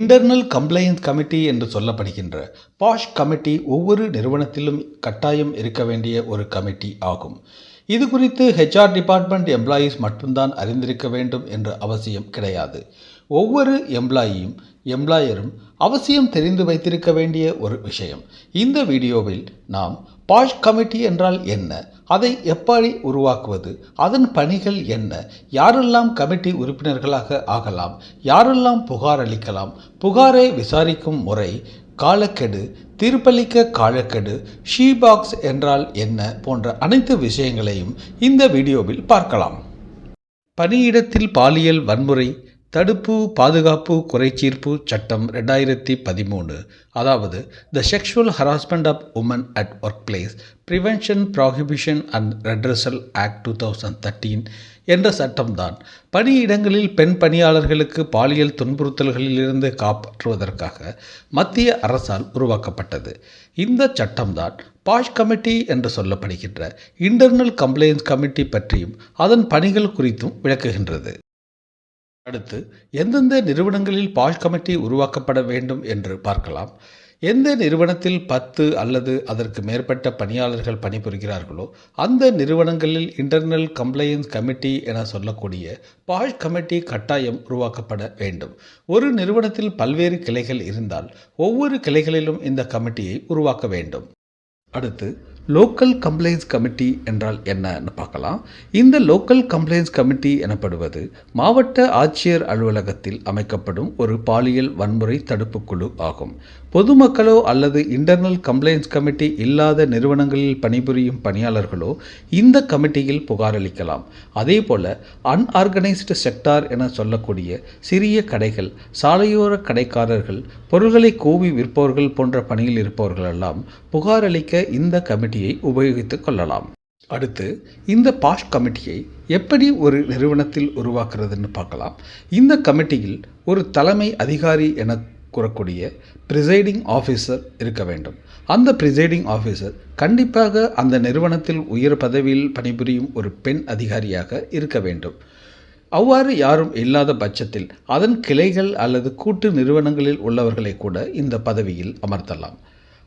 Internal compliance committee என்று சொல்லப்படுகின்ற bash committee ஒவ்வொரு நிறுவனத்திலும் கட்டாயம் இருக்க வேண்டிய ஒரு கமிட்டி ஆகும். இது குறித்து ஹெச்ஆர் டிபார்ட்மெண்ட் எம்ப்ளாயீஸ் மட்டும்தான் அறிந்திருக்க வேண்டும் என்ற அவசியம் கிடையாது. ஒவ்வொரு எம்ப்ளாயியும் எம்ப்ளாயரும் அவசியம் தெரிந்து வைத்திருக்க வேண்டிய ஒரு விஷயம். இந்த வீடியோவில் நாம் பாஷ் கமிட்டி என்றால் என்ன? அதை எப்படி உருவாக்குவது? அதன் பணிகள் என்ன? யாரெல்லாம் கமிட்டி உறுப்பினர்களாக ஆகலாம்? யாரெல்லாம் புகார் அளிக்கலாம்? புகாரை விசாரிக்கும் முறை காலக்கெடு தீர்ப்பளிக்க காலக்கெடு ஷீ பாக்ஸ் என்றால் என்ன? போன்ற அனைத்து விஷயங்களையும் இந்த வீடியோவில் பார்க்கலாம். பணியிடத்தில் பாலியல் வன்முறை தடுப்பு பாதுகாப்பு குறைச்சீர்ப்பு சட்டம் ரெண்டாயிரத்தி பதிமூணு அதாவது the sexual harassment of women at workplace prevention prohibition and redressal act two thousand thirteen என்ற சட்டம்தான். பணியிடங்களில் பெண் பணியாளர்களுக்கு பாலியல் துன்புறுத்தல்களிலிருந்து காப்பாற்றுவதற்காக மத்திய அரசால் உருவாக்கப்பட்டது. இந்த சட்டம்தான் பாஷ் கமிட்டி என்று சொல்லப்படுகின்ற இன்டர்னல் கம்ப்ளைன்ஸ் கமிட்டி பற்றியும் அதன் பணிகள் குறித்தும் விளக்குகின்றது. அடுத்து எந்தெந்த நிறுவனங்களில் பாஷ் கமிட்டி உருவாக்கப்பட வேண்டும் என்று பார்க்கலாம். எந்த நிறுவனத்தில் பத்து அல்லது அதற்கு மேற்பட்ட பணியாளர்கள் பணிபுரிகிறார்களோ அந்த நிறுவனங்களில் இன்டர்னல் கம்ப்ளைன்ஸ் கமிட்டி என சொல்லக்கூடிய பாஷ் கமிட்டி கட்டாயம் உருவாக்கப்பட வேண்டும். ஒரு நிறுவனத்தில் பல்வேறு கிளைகள் இருந்தால் ஒவ்வொரு கிளைகளிலும் இந்த கமிட்டியை உருவாக்க வேண்டும். அடுத்து லோக்கல் கம்ப்ளைண்ட்ஸ் கமிட்டி என்றால் என்னன்னு பார்க்கலாம். இந்த லோக்கல் கம்ப்ளைண்ட்ஸ் கமிட்டி எனப்படுவது மாவட்ட ஆட்சியர் அலுவலகத்தில் அமைக்கப்படும் ஒரு பாலியல் வன்முறை தடுப்பு குழு ஆகும். பொதுமக்களோ அல்லது இன்டர்னல் கம்ப்ளைண்ட்ஸ் கமிட்டி இல்லாத நிறுவனங்களில் பணிபுரியும் பணியாளர்களோ இந்த கமிட்டியில் புகாரளிக்கலாம் அதே போல அன்ஆர்கனைஸ்டு செக்டார் என சொல்லக்கூடிய சிறிய கடைகள் சாலையோர கடைக்காரர்கள் பொருள்களை கூவி விற்பவர்கள் போன்ற பணியில் இருப்பவர்கள் எல்லாம் புகாரளிக்க இந்த கமிட்டி கமிட்டியை உபயோகித்துக் கொள்ளலாம். அடுத்து இந்த பாஷ் கமிட்டியை எப்படி ஒரு நிறுவனத்தில் உருவாக்குறதுன்னு பார்க்கலாம். இந்த கமிட்டியில் ஒரு தலைமை அதிகாரி என கூறக்கூடிய ப்ரிசைடிங் ஆஃபீஸர் இருக்க வேண்டும். அந்த ப்ரிசைடிங் ஆஃபீஸர் கண்டிப்பாக அந்த நிறுவனத்தில் உயர் பதவியில் பணிபுரியும் ஒரு பெண் அதிகாரியாக இருக்க வேண்டும். அவ்வாறு யாரும் இல்லாத பட்சத்தில் அதன் கிளைகள் அல்லது கூட்டு நிறுவனங்களில் உள்ளவர்களை கூட இந்த பதவியில் அமர்த்தலாம்.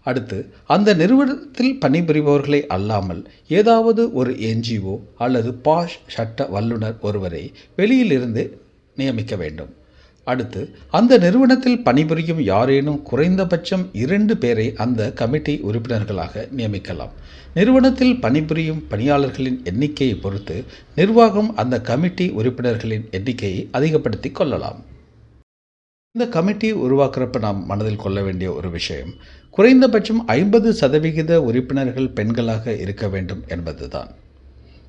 அடுத்து அந்த நிறுவனத்தில் பணிபுரிபவர்களை அல்லாமல் ஏதாவது ஒரு என்ஜிஓ அல்லது பாஷ் சட்ட வல்லுநர் ஒருவரை வெளியிலிருந்து நியமிக்க வேண்டும். அடுத்து அந்த நிறுவனத்தில் பணிபுரியும் யாரேனும் குறைந்தபட்சம் இரண்டு பேரை அந்த கமிட்டி உறுப்பினர்களாக நியமிக்கலாம். நிறுவனத்தில் பணிபுரியும் பணியாளர்களின் எண்ணிக்கையை பொறுத்து நிர்வாகம் அந்த கமிட்டி உறுப்பினர்களின் எண்ணிக்கையை அதிகப்படுத்தி கொள்ளலாம். இந்த கமிட்டி உருவாக்குறப்ப நாம் மனதில் கொள்ள வேண்டிய ஒரு விஷயம் குறைந்தபட்சம் ஐம்பது சதவிகித உறுப்பினர்கள் பெண்களாக இருக்க வேண்டும் என்பதுதான்.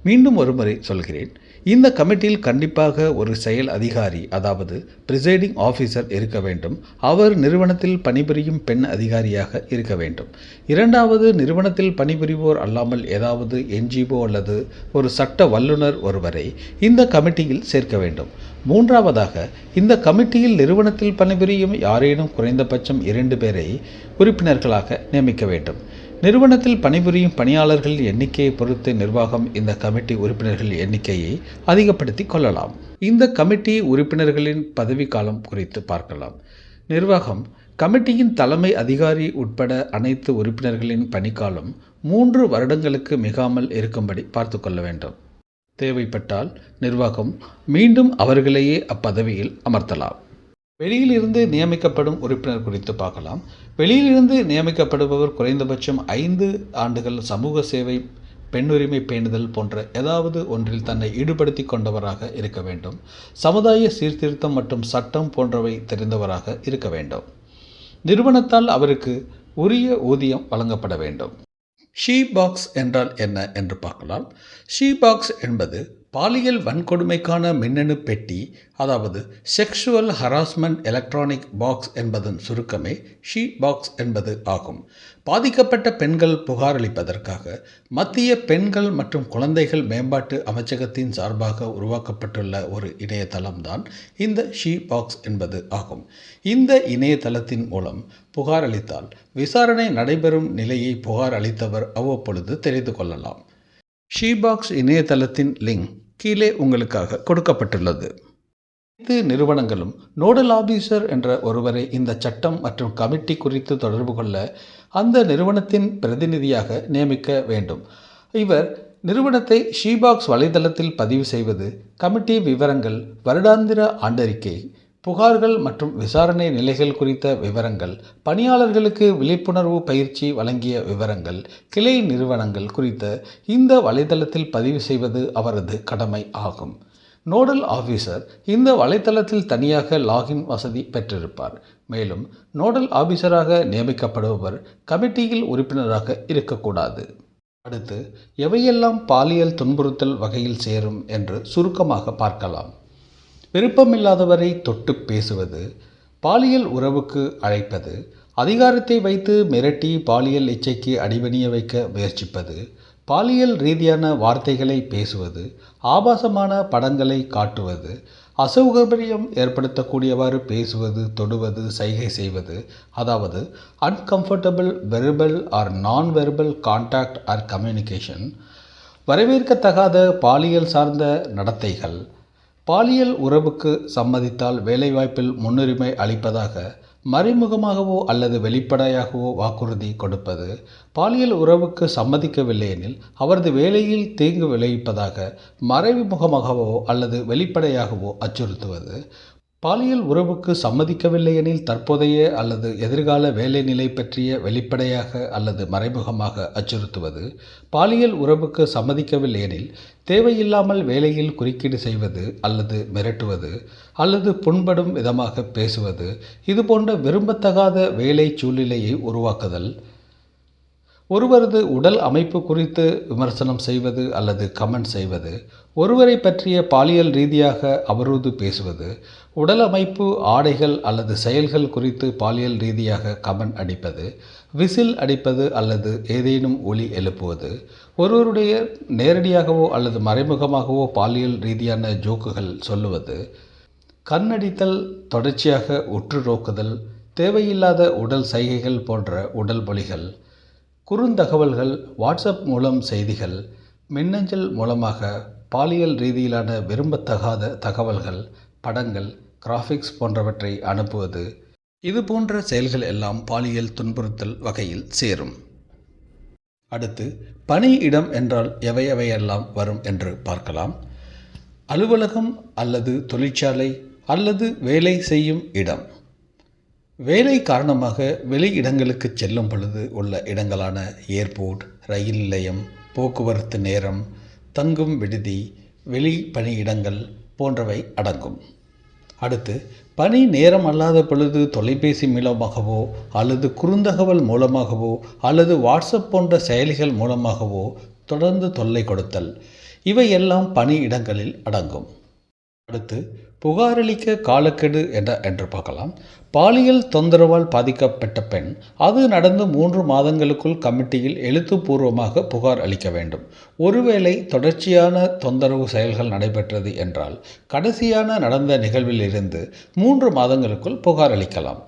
மீண்டும் ஒருமுறை சொல்கிறேன். இந்த கமிட்டியில் கண்டிப்பாக ஒரு செயல் அதிகாரி அதாவது ப்ரிசைடிங் ஆஃபீஸர் இருக்க வேண்டும். அவர் நிறுவனத்தில் பணிபுரியும் பெண் அதிகாரியாக இருக்க வேண்டும். இரண்டாவது நிறுவனத்தில் பணிபுரிவோர் அல்லாமல் ஏதாவது என்ஜிஓ அல்லது ஒரு சட்ட வல்லுநர் ஒருவரை இந்த கமிட்டியில் சேர்க்க வேண்டும். மூன்றாவதாக இந்த கமிட்டியில் நிறுவனத்தில் பணிபுரியும் யாரேனும் குறைந்தபட்சம் இரண்டு பேரை உறுப்பினர்களாக நியமிக்க வேண்டும். நிறுவனத்தில் பணிபுரியும் பணியாளர்கள் எண்ணிக்கையை பொறுத்து நிர்வாகம் இந்த கமிட்டி உறுப்பினர்கள் எண்ணிக்கையை அதிகப்படுத்தி கொள்ளலாம். இந்த கமிட்டி உறுப்பினர்களின் பதவிக்காலம் குறித்து பார்க்கலாம். நிர்வாகம் கமிட்டியின் தலைமை அதிகாரி உட்பட அனைத்து உறுப்பினர்களின் பணிக்காலம் மூன்று வருடங்களுக்கு மிகாமல் இருக்கும்படி பார்த்து கொள்ள வேண்டும். தேவைப்பட்டால் நிர்வாகம் மீண்டும் அவர்களையே அப்பதவியில் அமர்த்தலாம். வெளியிலிருந்து நியமிக்கப்படும் உறுப்பினர் குறித்து பார்க்கலாம். வெளியிலிருந்து நியமிக்கப்படுபவர் குறைந்தபட்சம் ஐந்து ஆண்டுகள் சமூக சேவை பெண்ணுரிமை பேணுதல் போன்ற ஏதாவது ஒன்றில் தன்னை ஈடுபடுத்தி கொண்டவராக இருக்க வேண்டும். சமுதாய சீர்திருத்தம் மற்றும் சட்டம் போன்றவை தெரிந்தவராக இருக்க வேண்டும். நிறுவனத்தால் அவருக்கு உரிய ஊதியம் வழங்கப்பட வேண்டும். ஷீ பாக்ஸ் என்றால் என்ன என்று பார்க்கலாம். ஷீ பாக்ஸ் என்பது பாலியல் வன்கொடுமைக்கான மின்னணு பெட்டி அதாவது செக்ஷுவல் ஹராஸ்மெண்ட் எலக்ட்ரானிக் பாக்ஸ் என்பதன் சுருக்கமே ஷீ பாக்ஸ் என்பது ஆகும். பாதிக்கப்பட்ட பெண்கள் புகாரளிப்பதற்காக மத்திய பெண்கள் மற்றும் குழந்தைகள் மேம்பாட்டு அமைச்சகத்தின் சார்பாக உருவாக்கப்பட்டுள்ள ஒரு இணையதளம்தான் இந்த ஷீ பாக்ஸ் என்பது ஆகும். இந்த இணையதளத்தின் மூலம் புகார் அளித்தால் விசாரணை நடைபெறும் நிலையை புகார் அளித்தவர் அவ்வப்பொழுது தெரிந்து கொள்ளலாம். ஷீபாக்ஸ் இணையதளத்தின் லிங்க் கீழே உங்களுக்காக கொடுக்கப்பட்டுள்ளது. அனைத்து நிறுவனங்களும் நோடல் ஆபீசர் என்ற ஒருவரை இந்த சட்டம் மற்றும் கமிட்டி குறித்து தொடர்பு கொள்ள அந்த நிறுவனத்தின் பிரதிநிதியாக நியமிக்க வேண்டும். இவர் நிறுவனத்தை ஷீபாக்ஸ் வலைதளத்தில் பதிவு செய்வது கமிட்டி விவரங்கள் வருடாந்திர ஆண்டறிக்கை புகார்கள் மற்றும் விசாரணை நிலைகள் குறித்த விவரங்கள் பணியாளர்களுக்கு விழிப்புணர்வு பயிற்சி வழங்கிய விவரங்கள் கிளை நிறுவனங்கள் குறித்த இந்த வலைதளத்தில் பதிவு செய்வது அவரது கடமை ஆகும். நோடல் ஆபீசர் இந்த வலைத்தளத்தில் தனியாக லாகின் வசதி பெற்றிருப்பார். மேலும் நோடல் ஆபீசராக நியமிக்கப்படுபவர் கமிட்டியில் உறுப்பினராக இருக்கக்கூடாது. அடுத்து எவையெல்லாம் பாலியல் துன்புறுத்தல் வகையில் சேரும் என்று சுருக்கமாக பார்க்கலாம். விருப்பமில்லாதவரை தொட்டு பேசுவது பாலியல் உறவுக்கு அழைப்பது அதிகாரத்தை வைத்து மிரட்டி பாலியல் இச்சைக்கு அடிபணிய வைக்க முயற்சிப்பது பாலியல் ரீதியான வார்த்தைகளை பேசுவது ஆபாசமான படங்களை காட்டுவது அசௌகரியம் ஏற்படுத்தக்கூடியவாறு பேசுவது தொடுவது சைகை செய்வது அதாவது uncomfortable verbal or non verbal contact or communication வரவேற்கத்தகாத பாலியல் சார்ந்த நடத்தைகள் பாலியல் உறவுக்கு சம்மதித்தால் வேலைவாய்ப்பில் முன்னுரிமை அளிப்பதாக மறைமுகமாகவோ அல்லது வெளிப்படையாகவோ வாக்குறுதி கொடுப்பது பாலியல் உறவுக்கு சம்மதிக்கவில்லையெனில் அவரது வேலையில் தீங்கு விளைவிப்பதாக மறைமுகமாகவோ அல்லது வெளிப்படையாகவோ அச்சுறுத்துவது பாலியல் உறவுக்கு சம்மதிக்கவில்லையெனில் தற்போதைய அல்லது எதிர்கால வேலைநிலை பற்றிய வெளிப்படையாக அல்லது மறைமுகமாக அச்சுறுத்துவது பாலியல் உறவுக்கு சம்மதிக்கவில்லையெனில் தேவையில்லாமல் வேலையில் குறுக்கீடு செய்வது அல்லது மிரட்டுவது அல்லது புண்படும் விதமாக பேசுவது இதுபோன்ற விரும்பத்தகாத வேலை சூழ்நிலையை உருவாக்குதல் ஒருவரது உடல் அமைப்பு குறித்து விமர்சனம் செய்வது அல்லது கமெண்ட் செய்வது ஒருவரை பற்றிய பாலியல் ரீதியாக அவதூறு பேசுவது உடல் அமைப்பு ஆடைகள் அல்லது செயல்கள் குறித்து பாலியல் ரீதியாக கமெண்ட் அடிப்பது விசில் அடிப்பது அல்லது ஏதேனும் ஒலி எழுப்புவது ஒருவருடைய நேரடியாகவோ அல்லது மறைமுகமாகவோ பாலியல் ரீதியான ஜோக்குகள் சொல்லுவது கண்ணடித்தல் தொடர்ச்சியாக உற்று நோக்குதல் தேவையில்லாத உடல் சைகைகள் போன்ற உடல் மொழிகள் குறுந்தகவல்கள் வாட்ஸ்அப் மூலம் செய்திகள் மின்னஞ்சல் மூலமாக பாலியல் ரீதியிலான விரும்பத்தகாத தகவல்கள் படங்கள் கிராஃபிக்ஸ் போன்றவற்றை அனுப்புவது. இது போன்ற செயல்கள் எல்லாம் பாலியல் துன்புறுத்தல் வகையில் சேரும். அடுத்து பணியிடம் என்றால் எவை எவையெல்லாம் வரும் என்று பார்க்கலாம். அலுவலகம் அல்லது தொழிற்சாலை அல்லது வேலை செய்யும் இடம். வேலை காரணமாக வெளி இடங்களுக்கு செல்லும் பொழுது உள்ள இடங்களான ஏர்போர்ட் ரயில் நிலையம் போக்குவரத்து நேரம் தங்கும் விடுதி வெளி பணியிடங்கள் போன்றவை அடங்கும். அடுத்து பணி நேரம் அல்லாத பொழுது தொலைபேசி மூலமாகவோ அல்லது குறுந்தகவல் மூலமாகவோ அல்லது வாட்ஸ்அப் போன்ற செயலிகள் மூலமாகவோ தொடர்ந்து தொல்லை கொடுத்தல் இவையெல்லாம் பணி இடங்களில் அடங்கும். அடுத்து புகாரளிக்க காலக்கெடு என்ற என்று பார்க்கலாம். பாலியல் தொந்தரவால் பாதிக்கப்பட்ட பெண் அது நடந்து மூன்று மாதங்களுக்குள் கமிட்டியில் எழுத்துப்பூர்வமாக புகார் அளிக்க வேண்டும். ஒருவேளை தொடர்ச்சியான தொந்தரவு செயல்கள் நடைபெற்றது என்றால் கடைசியான நடந்த நிகழ்வில் இருந்து மூன்று மாதங்களுக்குள் புகார் அளிக்கலாம்.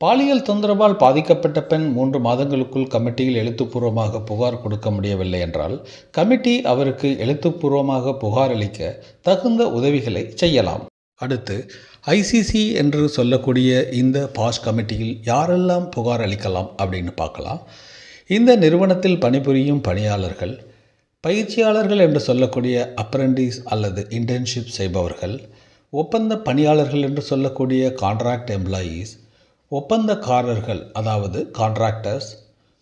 பாலியல் தொந்தரவால் பாதிக்கப்பட்ட பெண் மூன்று மாதங்களுக்குள் கமிட்டியில் எழுத்துப்பூர்வமாக புகார் கொடுக்க முடியவில்லை என்றால் கமிட்டி அவருக்கு எழுத்துப்பூர்வமாக புகார் அளிக்க தகுந்த உதவிகளை செய்யலாம். அடுத்து ஐசிசி என்று சொல்லக்கூடிய இந்த பாஸ் கமிட்டியில் யாரெல்லாம் புகார் அளிக்கலாம் அப்படின்னு பார்க்கலாம். இந்த நிறுவனத்தில் பணிபுரியும் பணியாளர்கள் பயிற்சியாளர்கள் என்று சொல்லக்கூடிய அப்ரண்டிஸ் அல்லது இன்டர்ன்ஷிப் செய்பவர்கள் ஒப்பந்த பணியாளர்கள் என்று சொல்லக்கூடிய கான்ட்ராக்ட் எம்ப்ளாயீஸ் ஒப்பந்தக்காரர்கள் அதாவது கான்ட்ராக்டர்ஸ்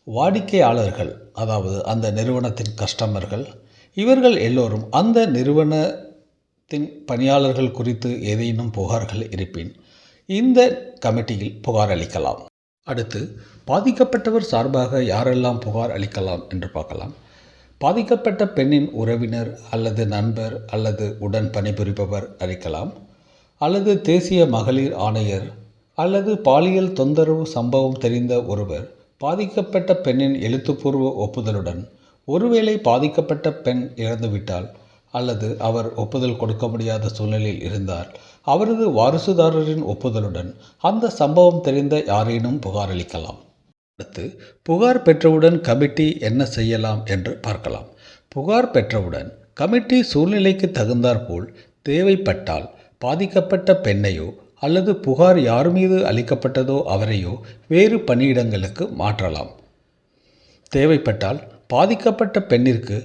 வாடிக்கையாளர்கள் அதாவது அந்த நிறுவனத்தின் கஸ்டமர்கள் இவர்கள் எல்லோரும் அந்த நிறுவன நிறுவனத்தின் பணியாளர்கள் குறித்து ஏதேனும் புகார்கள் இருப்பின் இந்த கமிட்டியில் புகார் அளிக்கலாம். அடுத்து பாதிக்கப்பட்டவர் சார்பாக யாரெல்லாம் புகார் அளிக்கலாம் என்று பார்க்கலாம். பாதிக்கப்பட்ட பெண்ணின் உறவினர் அல்லது நண்பர் அல்லது உடன் பணிபுரிபவர் அளிக்கலாம். அல்லது தேசிய மகளிர் ஆணையர் அல்லது பாலியல் தொந்தரவு சம்பவம் தெரிந்த ஒருவர் பாதிக்கப்பட்ட பெண்ணின் எழுத்துப்பூர்வ ஒப்புதலுடன் ஒருவேளை பாதிக்கப்பட்ட பெண் இறந்துவிட்டால் அல்லது அவர் ஒப்புதல் கொடுக்க முடியாத சூழ்நிலையில் இருந்தால் அவரது வாரிசுதாரரின் ஒப்புதலுடன் அந்த சம்பவம் தெரிந்த யாரேனும் புகார் அளிக்கலாம். அடுத்து புகார் பெற்றவுடன் கமிட்டி என்ன செய்யலாம் என்று பார்க்கலாம். புகார் பெற்றவுடன் கமிட்டி சூழ்நிலைக்கு தகுந்தாற்போல் தேவைப்பட்டால் பாதிக்கப்பட்ட பெண்ணையோ அல்லது புகார் யார் மீது அளிக்கப்பட்டதோ அவரையோ வேறு பணியிடங்களுக்கு மாற்றலாம். தேவைப்பட்டால் பாதிக்கப்பட்ட பெண்ணிற்கு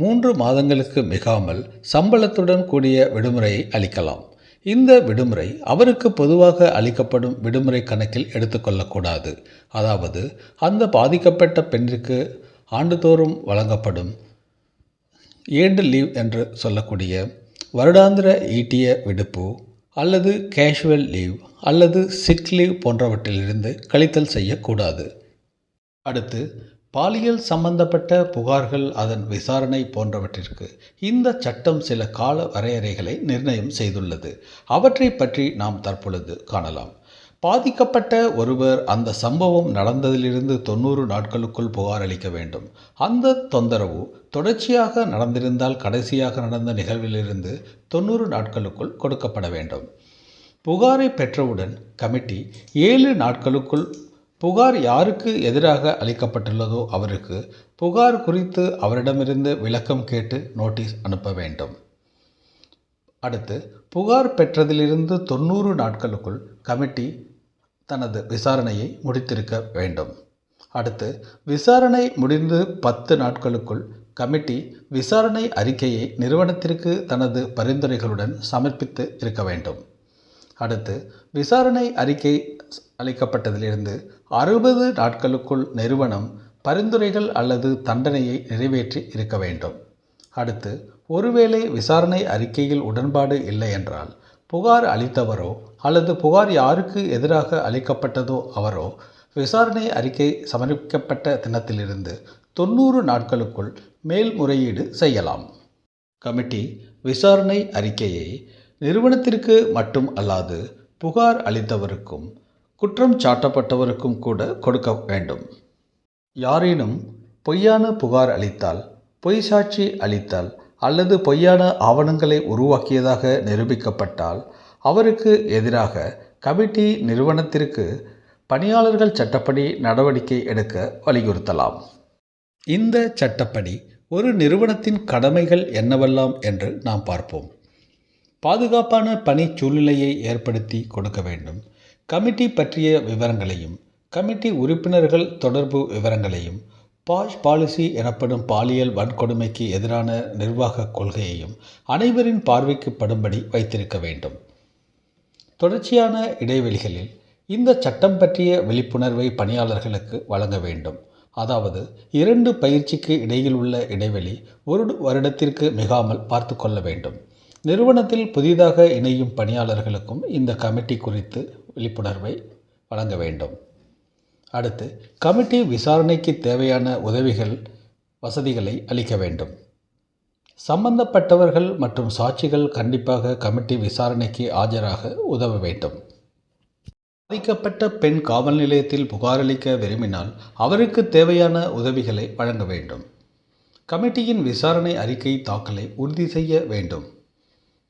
மூன்று மாதங்களுக்கு மிகாமல் சம்பளத்துடன் கூடிய விடுமுறையை அளிக்கலாம். இந்த விடுமுறை அவருக்கு பொதுவாக அளிக்கப்படும் விடுமுறை கணக்கில் எடுத்துக்கொள்ளக்கூடாது அதாவது அந்த பாதிக்கப்பட்ட பெண்ணிற்கு ஆண்டுதோறும் வழங்கப்படும் ஏண்டு லீவ் என்று சொல்லக்கூடிய வருடாந்திர ஈட்டிய விடுப்பு அல்லது கேஷுவல் லீவ் அல்லது சிக் லீவ் போன்றவற்றிலிருந்து கழித்தல் செய்யக்கூடாது. அடுத்து பாலியல் சம்பந்தப்பட்ட புகார்கள் அதன் விசாரணை போன்றவற்றிற்கு இந்த சட்டம் சில கால வரையறைகளை நிர்ணயம் செய்துள்ளது. அவற்றை பற்றி நாம் தற்பொழுது காணலாம். பாதிக்கப்பட்ட ஒருவர் அந்த சம்பவம் நடந்ததிலிருந்து தொண்ணூறு நாட்களுக்குள் புகார் அளிக்க வேண்டும். அந்த தொந்தரவு தொடர்ச்சியாக நடந்திருந்தால் கடைசியாக நடந்த நிகழ்விலிருந்து தொண்ணூறு நாட்களுக்குள் கொடுக்கப்பட வேண்டும். புகாரை பெற்றவுடன் கமிட்டி ஏழு நாட்களுக்குள் புகார் யாருக்கு எதிராக அளிக்கப்பட்டுள்ளதோ அவருக்கு புகார் குறித்து அவரிடமிருந்து விளக்கம் கேட்டு நோட்டீஸ் அனுப்ப வேண்டும். அடுத்து புகார் பெற்றதிலிருந்து தொண்ணூறு நாட்களுக்குள் கமிட்டி தனது விசாரணையை முடித்திருக்க வேண்டும். அடுத்து விசாரணை முடிந்து பத்து நாட்களுக்குள் கமிட்டி விசாரணை அறிக்கையை நிறுவனத்திற்கு தனது பரிந்துரைகளுடன் சமர்ப்பித்து இருக்க வேண்டும். அடுத்து விசாரணை அறிக்கை அளிக்கப்பட்டதிலிருந்து அறுபது நாட்களுக்குள் நிறுவனம் பரிந்துரைகள் அல்லது தண்டனையை நிறைவேற்றி இருக்க வேண்டும். அடுத்து ஒருவேளை விசாரணை அறிக்கையில் உடன்பாடு இல்லை என்றால் புகார் அளித்தவரோ அல்லது புகார் யாருக்கு எதிராக அளிக்கப்பட்டதோ அவரோ விசாரணை அறிக்கை சமர்ப்பிக்கப்பட்ட தினத்திலிருந்து தொண்ணூறு நாட்களுக்குள் மேல்முறையீடு செய்யலாம். கமிட்டி விசாரணை அறிக்கையை நிறுவனத்திற்கு மட்டும் அல்லாது புகார் அளித்தவருக்கும் குற்றம் சாட்டப்பட்டவருக்கும் கூட கொடுக்க வேண்டும். யாரேனும் பொய்யான புகார் அளித்தால் பொய் சாட்சி அளித்தால் அல்லது பொய்யான ஆவணங்களை உருவாக்கியதாக நிரூபிக்கப்பட்டால் அவருக்கு எதிராக கமிட்டி நிறுவனத்திற்கு பணியாளர்கள் சட்டப்படி நடவடிக்கை எடுக்க வலியுறுத்தலாம். இந்த சட்டப்படி ஒரு நிறுவனத்தின் கடமைகள் என்னவெல்லாம் என்று நாம் பார்ப்போம். பாதுகாப்பான பணி சூழ்நிலையை ஏற்படுத்தி கொடுக்க வேண்டும். கமிட்டி பற்றிய விவரங்களையும் கமிட்டி உறுப்பினர்கள் தொடர்பு விவரங்களையும் பாஷ் பாலிசி எனப்படும் பாலியல் வன்கொடுமைக்கு எதிரான நிர்வாக கொள்கையையும் அனைவரின் பார்வைக்கு படும்படி வைத்திருக்க வேண்டும். தொடர்ச்சியான இடைவெளிகளில் இந்த சட்டம் பற்றிய விழிப்புணர்வை பணியாளர்களுக்கு வழங்க வேண்டும். அதாவது இரண்டு பயிற்சிக்கு இடையில் உள்ள இடைவெளி ஒரு வருடத்திற்கு மிகாமல் பார்த்து கொள்ள வேண்டும். நிறுவனத்தில் புதிதாக இணையும் பணியாளர்களுக்கும் இந்த கமிட்டி குறித்து விழிப்புணர்வை வழங்க வேண்டும். அடுத்து கமிட்டி விசாரணைக்கு தேவையான உதவிகள் வசதிகளை அளிக்க வேண்டும். சம்பந்தப்பட்டவர்கள் மற்றும் சாட்சிகள் கண்டிப்பாக கமிட்டி விசாரணைக்கு ஆஜராக உதவ வேண்டும். பாதிக்கப்பட்ட பெண் காவல் நிலையத்தில் புகாரளிக்க விரும்பினால் அவருக்கு தேவையான உதவிகளை வழங்க வேண்டும். கமிட்டியின் விசாரணை அறிக்கை தாக்கலை உறுதி செய்ய வேண்டும்.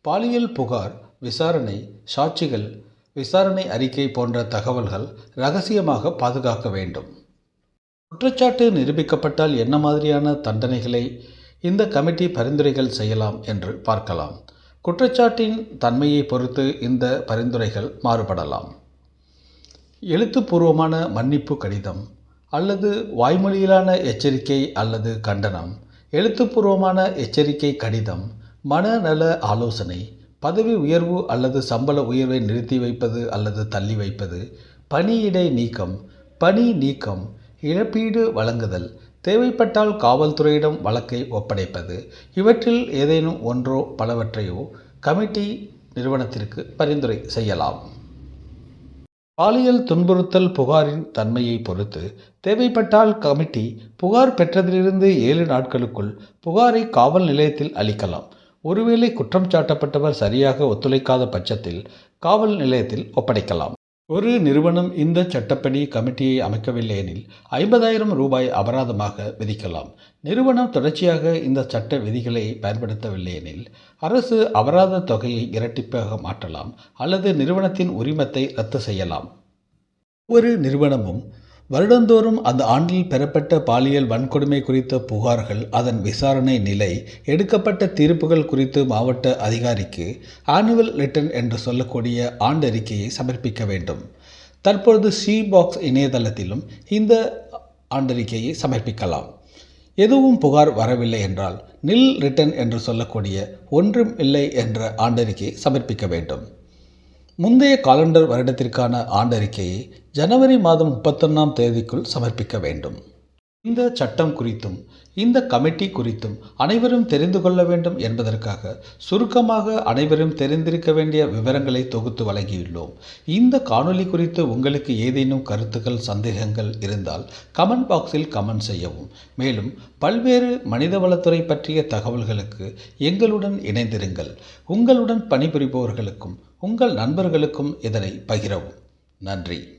பாலியல் புகார் விசாரணை சாட்சிகள் விசாரணை அறிக்கை போன்ற தகவல்கள் ரகசியமாக பாதுகாக்க வேண்டும். குற்றச்சாட்டு நிரூபிக்கப்பட்டால் என்ன மாதிரியான தண்டனைகளை இந்த கமிட்டி பரிந்துரைகள் செய்யலாம் என்று பார்க்கலாம். குற்றச்சாட்டின் தன்மையை பொறுத்து இந்த பரிந்துரைகள் மாறுபடலாம். எழுத்துப்பூர்வமான மன்னிப்பு கடிதம் அல்லது வாய்மொழியிலான எச்சரிக்கை அல்லது கண்டனம் எழுத்துப்பூர்வமான எச்சரிக்கை கடிதம் மனநல ஆலோசனை பதவி உயர்வு அல்லது சம்பள உயர்வை நிறுத்தி வைப்பது அல்லது தள்ளி வைப்பது பணியிடை நீக்கம் பணி நீக்கம் இழப்பீடு வழங்குதல் தேவைப்பட்டால் காவல்துறையிடம் வழக்கை ஒப்படைப்பது இவற்றில் ஏதேனும் ஒன்றோ பலவற்றையோ கமிட்டி நிறுவனத்திற்கு பரிந்துரை செய்யலாம். பாலியல் துன்புறுத்தல் புகாரின் தன்மையை பொறுத்து தேவைப்பட்டால் கமிட்டி புகார் பெற்றதிலிருந்து ஏழு நாட்களுக்குள் புகாரை காவல் நிலையத்தில் அளிக்கலாம். ஒருவேளை குற்றம் சாட்டப்பட்டவர் சரியாக ஒத்துழைக்காத பட்சத்தில் காவல் நிலையத்தில் ஒப்படைக்கலாம். ஒரு நிறுவனம் இந்த சட்டப்படி கமிட்டியை அமைக்கவில்லை எனில் ஐம்பதாயிரம் ரூபாய் அபராதமாக விதிக்கலாம். நிறுவனம் தொடர்ச்சியாக இந்த சட்ட விதிகளை பயன்படுத்தவில்லை எனில் அரசு அபராத தொகையை இரட்டிப்பாக மாற்றலாம் அல்லது நிறுவனத்தின் உரிமத்தை ரத்து செய்யலாம். ஒரு நிறுவனமும் வருடந்தோறும் அந்த ஆண்டில் பெறப்பட்ட பாலியல் வன்கொடுமை குறித்த புகார்கள் அதன் விசாரணை நிலை எடுக்கப்பட்ட தீர்ப்புகள் குறித்து மாவட்ட அதிகாரிக்கு ஆனுவல் ரிட்டர்ன் என்று சொல்லக்கூடிய ஆண்டறிக்கையை சமர்ப்பிக்க வேண்டும். தற்பொழுது சி பாக்ஸ் இணையதளத்திலும் இந்த ஆண்டறிக்கையை சமர்ப்பிக்கலாம். எதுவும் புகார் வரவில்லை என்றால் நில் ரிட்டன் என்று சொல்லக்கூடிய ஒன்றும் இல்லை என்ற ஆண்டறிக்கையை சமர்ப்பிக்க வேண்டும். முந்தைய காலண்டர் வருடத்திற்கான ஆண்டறிக்கையை ஜனவரி மாதம் முப்பத்தொன்னாம் தேதிக்குள் சமர்ப்பிக்க வேண்டும். இந்த சட்டம் குறித்தும் இந்த கமிட்டி குறித்தும் அனைவரும் தெரிந்து கொள்ள வேண்டும் என்பதற்காக சுருக்கமாக அனைவரும் தெரிந்திருக்க வேண்டிய விவரங்களை தொகுத்து வழங்கியுள்ளோம். இந்த காணொளி குறித்து உங்களுக்கு ஏதேனும் கருத்துக்கள் சந்தேகங்கள் இருந்தால் கமெண்ட் பாக்ஸில் கமெண்ட் செய்யவும். மேலும் பல்வேறு மனிதவளத்துறை பற்றிய தகவல்களுக்கு எங்களுடன் இணைந்திருங்கள். உங்களுடன் பணிபுரிபவர்களுக்கும் உங்கள் நண்பர்களுக்கும் இதனை பகிரவும். நன்றி.